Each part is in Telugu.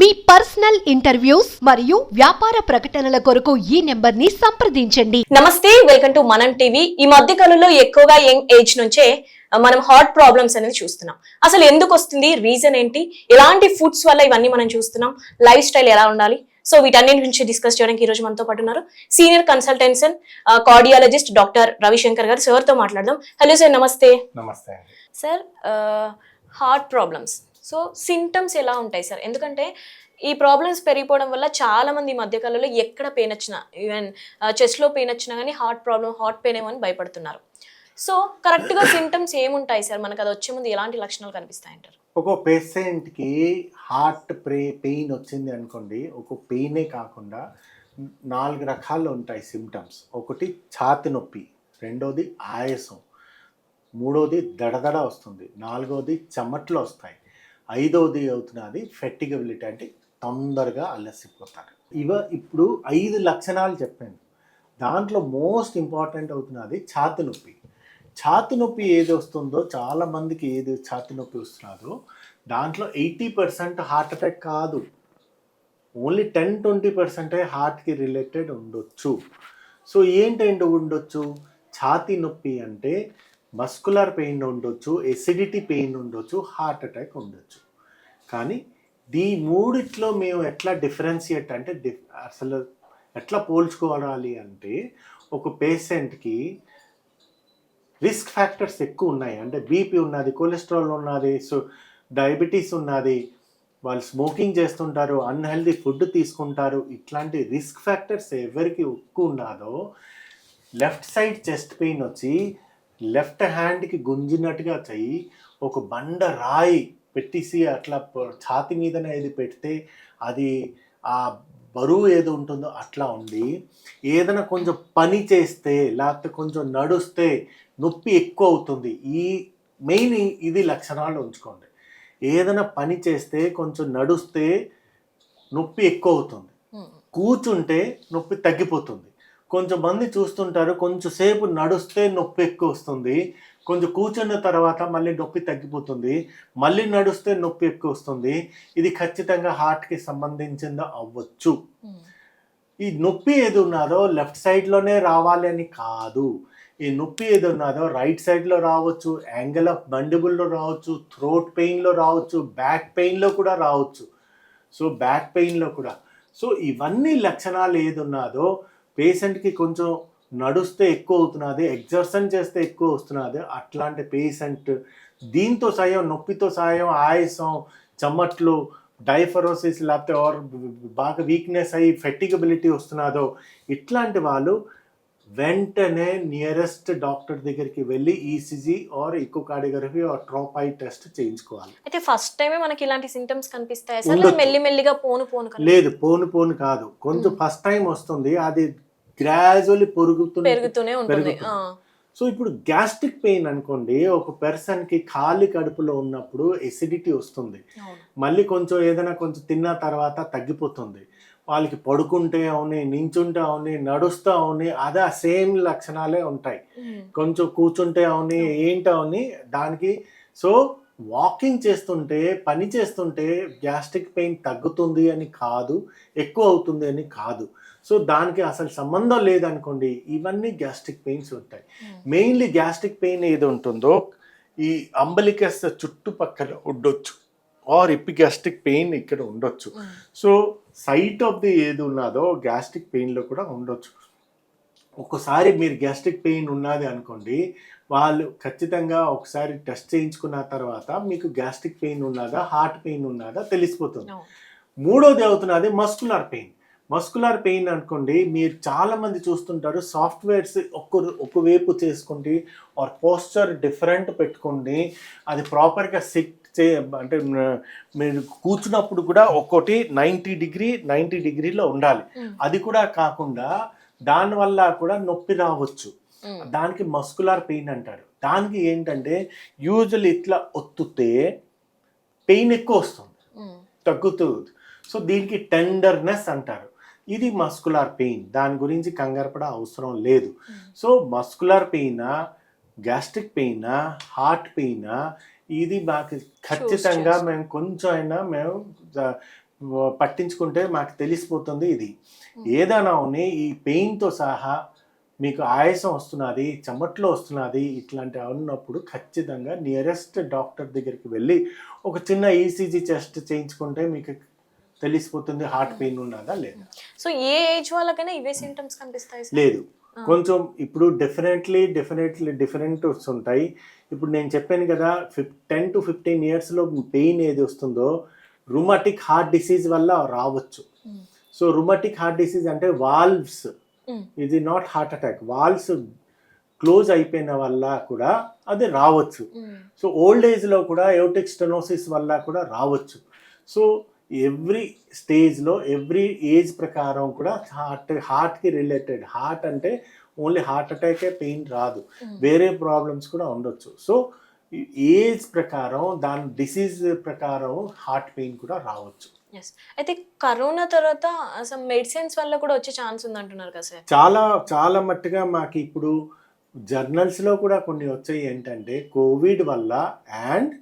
మీ పర్సనల్ ఇంటర్వ్యూస్ మరియు వ్యాపార ప్రకటనల కొరకు ఈ నెంబర్ని సంప్రదించండి. నమస్తే వెల్కమ్ టు మనం టీవీ. ఈ మధ్య కాలంలో ఎక్కువగా యంగ్ ఏజ్ నుంచే మనం హార్ట్ ప్రాబ్లమ్స్ అనేది చూస్తున్నాం. అసలు ఎందుకు వస్తుంది? రీజన్ ఏంటి? ఎలాంటి ఫుడ్స్ వల్ల ఇవన్నీ మనం చూస్తున్నాం? లైఫ్ స్టైల్ ఎలా ఉండాలి? సో వీటన్నిటి గురించి డిస్కస్ చేయడానికి ఈ రోజు మనతో పాటు ఉన్నారు senior consultant cardiologist doctor Ravishankar గారు సార్తో మాట్లాడదాం. హలో సార్ నమస్తే. నమస్తే sir heart problems. So symptoms ఎలా ఉంటాయి సార్? ఎందుకంటే ఈ ప్రాబ్లమ్స్ పెరిగిపోవడం వల్ల చాలా మంది ఈ మధ్యకాలంలో ఎక్కడ పెయిన్ వచ్చినా ఈవెన్ చెస్ట్లో పెయిన్ వచ్చినా కానీ హార్ట్ ప్రాబ్లం హార్ట్ పెయిన్ ఏమో అని భయపడుతున్నారు. సో కరెక్ట్గా సింటమ్స్ ఏముంటాయి సార్? మనకు అది వచ్చే ముందు ఎలాంటి లక్షణాలు కనిపిస్తాయి అంటారు ఒక పేషెంట్కి హార్ట్ ప్రే పెయిన్ వచ్చింది అనుకోండి ఒక పెయినే కాకుండా నాలుగు రకాలు ఉంటాయి సిమ్టమ్స్ ఒకటి ఛాతి నొప్పి రెండోది ఆయాసం మూడోది దడదడ వస్తుంది నాలుగోది చెమట్లు వస్తాయి. ఐదవది అవుతున్నది ఫెట్టిగబిలిటీ అంటే తొందరగా అలసిపోతారు. ఇవ ఇప్పుడు ఐదు లక్షణాలు చెప్పాను. దాంట్లో మోస్ట్ ఇంపార్టెంట్ అవుతున్నది ఛాతి నొప్పి. ఛాతి నొప్పి ఏది వస్తుందో చాలా మందికి ఏది ఛాతి నొప్పి వస్తున్నదో దాంట్లో ఎయిటీ పర్సెంట్ హార్ట్ అటాక్ కాదు. ఓన్లీ టెన్ ట్వంటీ పర్సెంటే హార్ట్కి రిలేటెడ్ ఉండొచ్చు. సో ఏంటంటే ఉండొచ్చు? ఛాతి నొప్పి అంటే మస్కులర్ పెయిన్ ఉండొచ్చు ఎసిడిటీ పెయిన్ ఉండొచ్చు హార్ట్ అటాక్ ఉండొచ్చు. కానీ ఈ మూడిట్లో మేము ఎట్లా డిఫరెన్షియేట్ అంటే డిఫ్ అసలు ఎట్లా పోల్చుకోవాలి అంటే ఒక పేషెంట్కి రిస్క్ ఫ్యాక్టర్స్ ఎక్కువ ఉన్నాయి. అంటే బీపీ ఉన్నది కొలెస్ట్రాల్ ఉన్నది సో డయాబెటీస్ ఉన్నది వాళ్ళు స్మోకింగ్ చేస్తుంటారు అన్హెల్దీ ఫుడ్ తీసుకుంటారు ఇట్లాంటి రిస్క్ ఫ్యాక్టర్స్ ఎవరికి ఎక్కువ ఉన్నదో లెఫ్ట్ సైడ్ చెస్ట్ పెయిన్ వచ్చి లెఫ్ట్ హ్యాండ్కి గుంజినట్టుగా చెయ్యి ఒక బండ రాయి పెట్టేసి అట్లా ఛాతి మీదనే ఏది పెడితే అది ఆ బరువు ఏది ఉంటుందో అట్లా ఉండి ఏదైనా కొంచెం పని చేస్తే లేకపోతే కొంచెం నడుస్తే నొప్పి ఎక్కువ అవుతుంది. ఈ మెయిన్ ఇది లక్షణాలు ఉంచుకోండి. ఏదైనా పని చేస్తే కొంచెం నడుస్తే నొప్పి ఎక్కువ అవుతుంది. కూర్చుంటే నొప్పి తగ్గిపోతుంది. కొంచెం మంది చూస్తుంటారు కొంచెం సేపు నడుస్తే నొప్పి ఎక్కువ వస్తుంది. కొంచెం కూర్చున్న తర్వాత మళ్ళీ నొప్పి తగ్గిపోతుంది. మళ్ళీ నడుస్తే నొప్పి ఎక్కువ వస్తుంది. ఇది ఖచ్చితంగా హార్ట్కి సంబంధించింది అవ్వచ్చు. ఈ నొప్పి ఏది ఉన్నదో లెఫ్ట్ సైడ్లోనే రావాలి అని కాదు. ఈ నొప్పి ఏది ఉన్నదో రైట్ సైడ్లో రావచ్చు యాంగిల్ ఆఫ్ బండిబుల్లో రావచ్చు థ్రోట్ పెయిన్లో రావచ్చు బ్యాక్ పెయిన్లో కూడా రావచ్చు. సో బ్యాక్ పెయిన్లో కూడా. సో ఇవన్నీ లక్షణాలు ఏది ఉన్నదో పేషెంట్కి కొంచెం నడుస్తే ఎక్కువ అవుతున్నది ఎగ్జర్సన్ చేస్తే ఎక్కువ వస్తున్నది అట్లాంటి పేషెంట్ దీంతో సాయం నొప్పితో సాయం ఆయాసం చెమట్లు డైఫరోసిస్ లేకపోతే ఆర్ బాగా వీక్నెస్ అయ్యి ఫెటిగబిలిటీ వస్తున్నదో ఇట్లాంటి వాళ్ళు వెంటనే నియరెస్ట్ డాక్టర్ దగ్గరికి వెళ్ళి ECG or echocardiography or trop I test చేయించుకోవాలి అయితే ఫస్ట్ టైమే మనకి ఇలాంటి సింటమ్స్ కనిపిస్తాయి సార్ ఉండొచ్చు. మెల్లి మెల్లిగా పోను పోను లేదు పోను పోను కాదు కొంచెం. ఫస్ట్ టైం వస్తుంది అది గ్రాజువల్లీ పెరుగుతుంది పెరుగుతూనే ఉంటుంది. సో ఇప్పుడు గ్యాస్ట్రిక్ పెయిన్ అనుకోండి ఒక పర్సన్కి ఖాళీ కడుపులో ఉన్నప్పుడు ఎసిడిటీ వస్తుంది. మళ్ళీ కొంచెం ఏదైనా కొంచెం తిన్న తర్వాత తగ్గిపోతుంది వాళ్ళకి పడుకుంటే అవుని నించుంటే అవుని నడుస్తూ అవుని అదే సేమ్ లక్షణాలే ఉంటాయి ఉమ్. కొంచెం కూర్చుంటే అవుని ఏంటి అవుని దానికి సో వాకింగ్ చేస్తుంటే పని చేస్తుంటే గ్యాస్ట్రిక్ పెయిన్ తగ్గుతుంది అని కాదు ఎక్కువ అవుతుంది అని కాదు సో దానికి అసలు సంబంధం లేదనుకోండి ఇవన్నీ గ్యాస్ట్రిక్ పెయిన్స్ ఉంటాయి ఉమ్. మెయిన్లీ గ్యాస్ట్రిక్ పెయిన్ ఏది ఉంటుందో ఈ అంబలికస్ చుట్టుపక్కల ఉండొచ్చు ఆర్ ఎపిగ్యాస్ట్రిక్ పెయిన్ ఇక్కడ ఉండొచ్చు um. So site of the ఏది ఉన్నదో గ్యాస్ట్రిక్ పెయిన్లో కూడా ఉండొచ్చు. ఒకసారి మీరు గ్యాస్ట్రిక్ పెయిన్ ఉన్నది అనుకోండి వాళ్ళు ఖచ్చితంగా ఒకసారి టెస్ట్ చేయించుకున్న తర్వాత మీకు గ్యాస్ట్రిక్ పెయిన్ ఉన్నదా హార్ట్ పెయిన్ ఉన్నదా తెలిసిపోతుంది. మూడోది అవుతున్నది మస్కులర్ పెయిన్. మస్కులర్ పెయిన్ అనుకోండి మీరు చాలా మంది చూస్తుంటారు సాఫ్ట్వేర్స్ ఒక్క ఒకవైపు చేసుకుంటే ఆర్ పోస్చర్ డిఫరెంట్ పెట్టుకోండి అది ప్రాపర్గా సిట్ చే అంటే మీరు కూర్చున్నప్పుడు కూడా ఒక్కోటి నైంటీ డిగ్రీ నైంటీ డిగ్రీలో ఉండాలి. అది కూడా కాకుండా దానివల్ల కూడా నొప్పి రావచ్చు. దానికి మస్కులర్ పెయిన్ అంటారు. దానికి ఏంటంటే యూజువల్ ఇట్లా ఒత్తుతే పెయిన్ ఎక్కువ వస్తుంది. తగ్గుతుంది సో దీనికి టెండర్నెస్ అంటారు. ఇది మస్కులర్ పెయిన్. దాని గురించి కంగారపడ అవసరం లేదు. సో మస్కులర్ పెయినా గ్యాస్ట్రిక్ పెయినా హార్ట్ పెయినా ఇది మాకు ఖచ్చితంగా. మేము కొంచెం అయినా మేము పట్టించుకుంటే మాకు తెలిసిపోతుంది ఇది. ఏదైనా ఉన్ని ఈ పెయిన్తో సహా మీకు ఆయాసం వస్తున్నది చెమట్లో వస్తున్నది ఇట్లాంటి ఉన్నప్పుడు ఖచ్చితంగా నియరెస్ట్ డాక్టర్ దగ్గరికి వెళ్ళి ఒక చిన్న ఈసీజీ టెస్ట్ చేయించుకుంటే మీకు తెలిసిపోతుంది హార్ట్ పెయిన్ ఉన్నదా లేదా. సో ఏ ఏజ్ వాళ్ళకైనా ఇవే సింటమ్స్ కనిపిస్తాయి లేదు. కొంచెం ఇప్పుడు డెఫినెట్లీ డెఫినెట్లీ డిఫరెంట్ ఉంటాయి. ఇప్పుడు నేను చెప్పాను కదా ఫిఫ్ టెన్ టు ఫిఫ్టీన్ ఇయర్స్లో పెయిన్ ఏది వస్తుందో రుమాటిక్ హార్ట్ డిసీజ్ వల్ల రావచ్చు. Mm. So rheumatic heart disease అంటే వాల్వ్స్. Mm. ఇది not heart attack. Valves close అయిపోయిన వల్ల కూడా అది రావచ్చు. సో ఓల్డ్ ఏజ్లో కూడా ఎయోటిక్ స్టెనోసిస్ వల్ల కూడా రావచ్చు. సో ఎవ్రీ స్టేజ్లో ఎవ్రీ ఏజ్ ప్రకారం కూడా హార్ట్ హార్ట్కి రిలేటెడ్. హార్ట్ అంటే ఓన్లీ హార్ట్ అటాకే పెయిన్ రాదు. వేరే ప్రాబ్లమ్స్ కూడా ఉండొచ్చు. సో ఏజ్ ప్రకారం దాని డిసీజ్ ప్రకారం హార్ట్ పెయిన్ కూడా రావచ్చు. అయితే కరోనా తర్వాత అసలు మెడిసిన్స్ వల్ల కూడా వచ్చే ఛాన్స్ ఉంది అంటున్నారు కదా సార్? చాలా చాలా మట్టుగా మాకు ఇప్పుడు జర్నల్స్లో కూడా కొన్ని వచ్చాయి ఏంటంటే కోవిడ్ వల్ల అండ్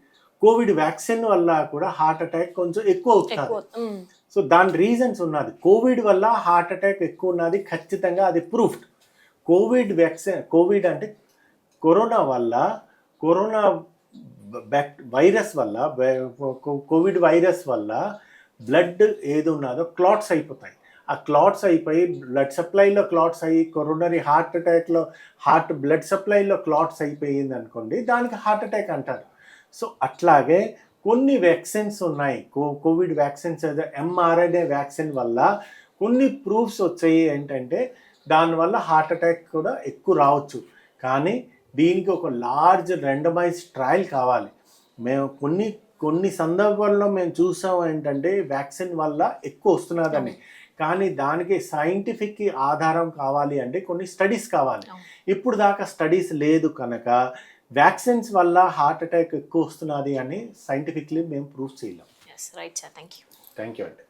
కోవిడ్ వ్యాక్సిన్ వల్ల కూడా హార్ట్ అటాక్ కొంచెం ఎక్కువ అవుతుంది. ఉమ్, సో దాని రీజన్స్ ఉన్నది. కోవిడ్ వల్ల హార్ట్ అటాక్ ఎక్కువ ఉన్నది. ఖచ్చితంగా అది ప్రూఫ్డ్. కోవిడ్ వ్యాక్సిన్ కోవిడ్ అంటే కరోనా వల్ల కరోనా బ్యాక్ వైరస్ వల్ల కోవిడ్ వైరస్ వల్ల బ్లడ్ ఏది ఉన్నదో క్లాట్స్ అయిపోతాయి. ఆ క్లాట్స్ అయిపోయి బ్లడ్ సప్లైలో క్లాట్స్ అయ్యి కొరోనరీ హార్ట్ అటాక్లో హార్ట్ బ్లడ్ సప్లైలో క్లాట్స్ అయిపోయింది అనుకోండి దానికి హార్ట్ అటాక్ అంటారు. సో అట్లాగే కొన్ని వ్యాక్సిన్స్ ఉన్నాయి. కో కోవిడ్ వ్యాక్సిన్స్ ఏదో ఎంఆర్ఎన్ఏ వ్యాక్సిన్ వల్ల కొన్ని ప్రూఫ్స్ వచ్చాయి ఏంటంటే దానివల్ల హార్ట్ అటాక్ కూడా ఎక్కువ రావచ్చు. కానీ దీనికి ఒక లార్జ్ రెండమైజ్ ట్రయల్ కావాలి. మేము కొన్ని కొన్ని సందర్భాల్లో మేము చూసాం ఏంటంటే వ్యాక్సిన్ వల్ల ఎక్కువ వస్తున్నదని. కానీ దానికి సైంటిఫిక్ ఆధారం కావాలి అంటే కొన్ని స్టడీస్ కావాలి. ఇప్పుడు దాకా స్టడీస్ లేదు కనుక వ్యాక్సిన్స్ వల్ల హార్ట్ అటాక్ ఎక్కువ వస్తున్నది అని సైంటిఫిక్లీ మేము ప్రూఫ్ చేయలేం. Right sir thank you thank you అండి.